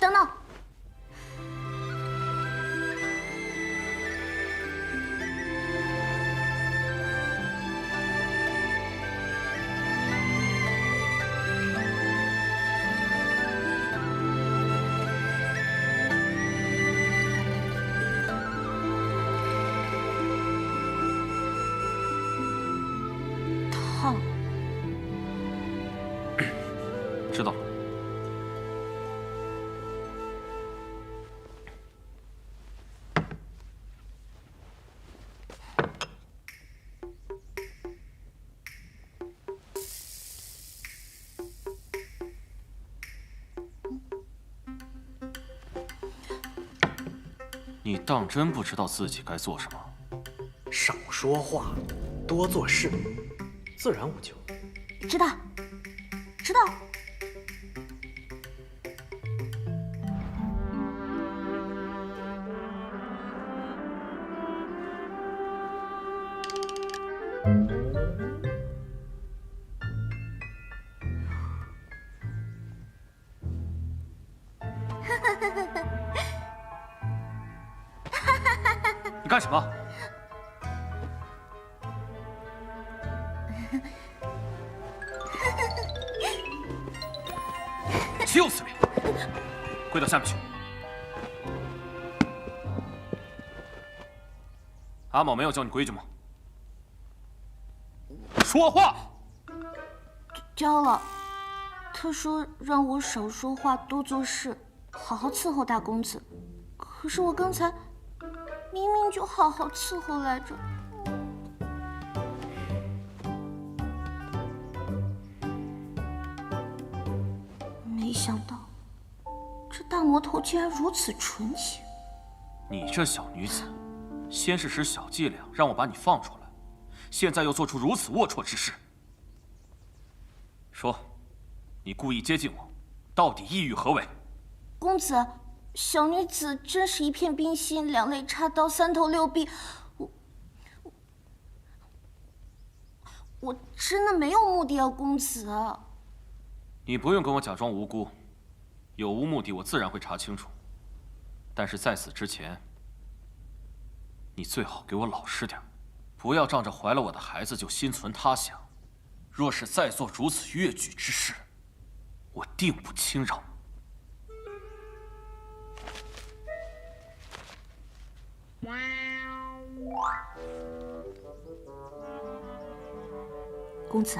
等等。你当真不知道自己该做什么？少说话，多做事，自然无咎。知道，知道。你 干什么？就是你，跪到下面去。阿某没有教你规矩吗？说话！教了，他说让我少说话，多做事，好好伺候大公子。可是我刚才明明就好好伺候来着。没想到，这大魔头竟然如此纯情。你这小女子，先是使小伎俩让我把你放出来，现在又做出如此龌龊之事。说，你故意接近我，到底意欲何为？公子，小女子真是一片冰心，两肋插刀，三头六臂。我我真的没有目的啊，公子。你不用跟我假装无辜，有无目的我自然会查清楚。但是在此之前，你最好给我老实点，不要仗着怀了我的孩子就心存他想。若是再做如此越矩之事，我定不轻饶。公子，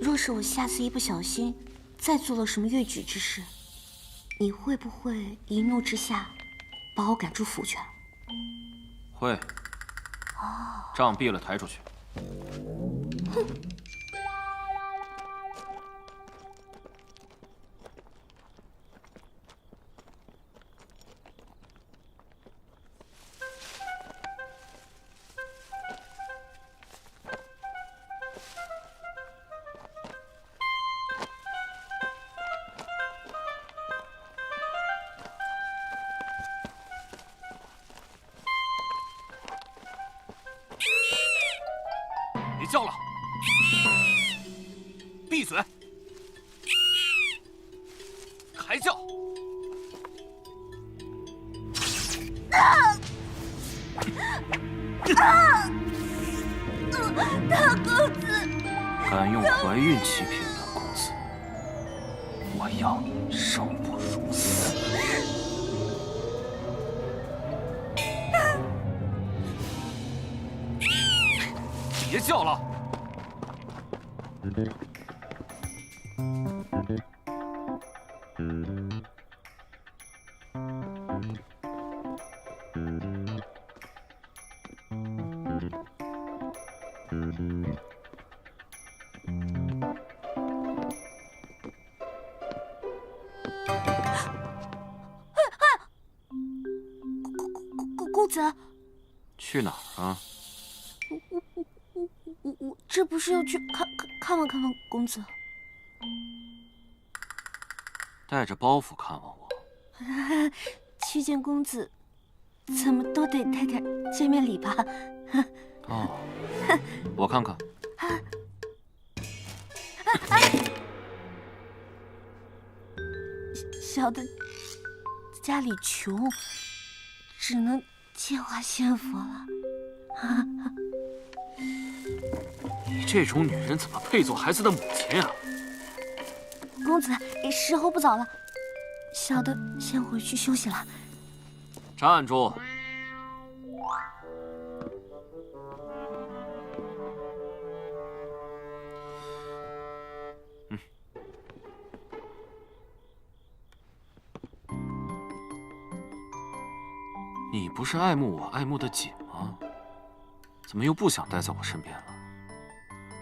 若是我下次一不小心再做了什么越矩之事，你会不会一怒之下把我赶出府去？会。账毙了，抬出去。别大公子，敢用怀孕欺骗大公子，我要你生不如死！别叫了！公子，去哪儿啊？我我我我我这不是要去看看看望看望公子？带着包袱看望我？去见公子，怎么都得带点见面礼吧？哦，我看看。小的家里穷，只能借花献佛了。你这种女人怎么配做孩子的母亲啊？公子，时候不早了，小的先回去休息了。站住！你不是爱慕我爱慕的紧吗？怎么又不想待在我身边了？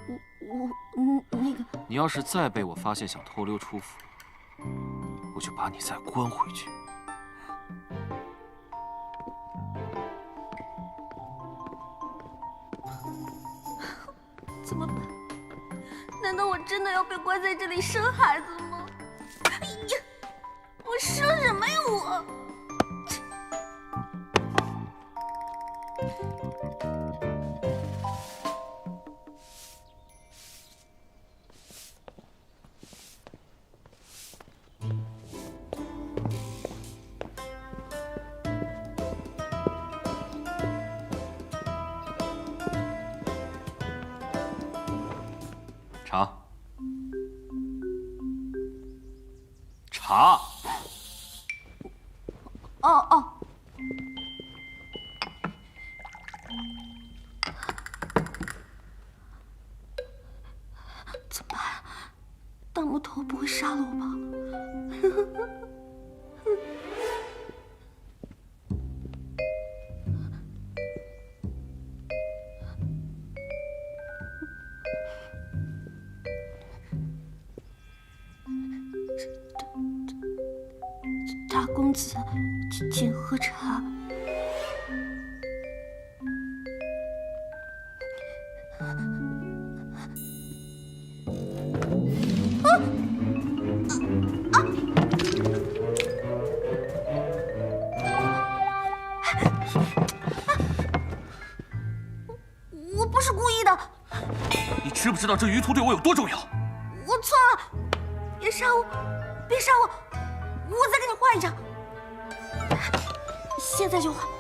我我嗯那个，你要是再被我发现想偷溜出府，我就把你再关回去。怎么办？难道我真的要被关在这里生孩子吗？哎呀，我生什么呀我？查，查。哦哦，怎么办？大木头不会杀了我吧？子，请请喝茶。我不是故意的，你知不知道这鱼图对我有多重要？我错了，别杀我，别杀我，我再给你画一张，现在就换。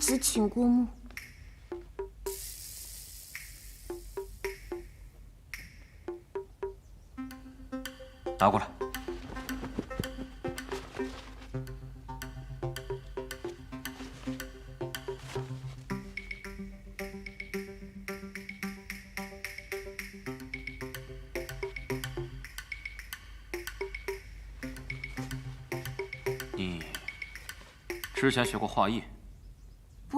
公子请过目。拿过来。你之前学过画艺？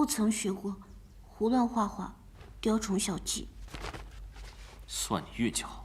不曾学过，胡乱画画，雕虫小技。算你运气好。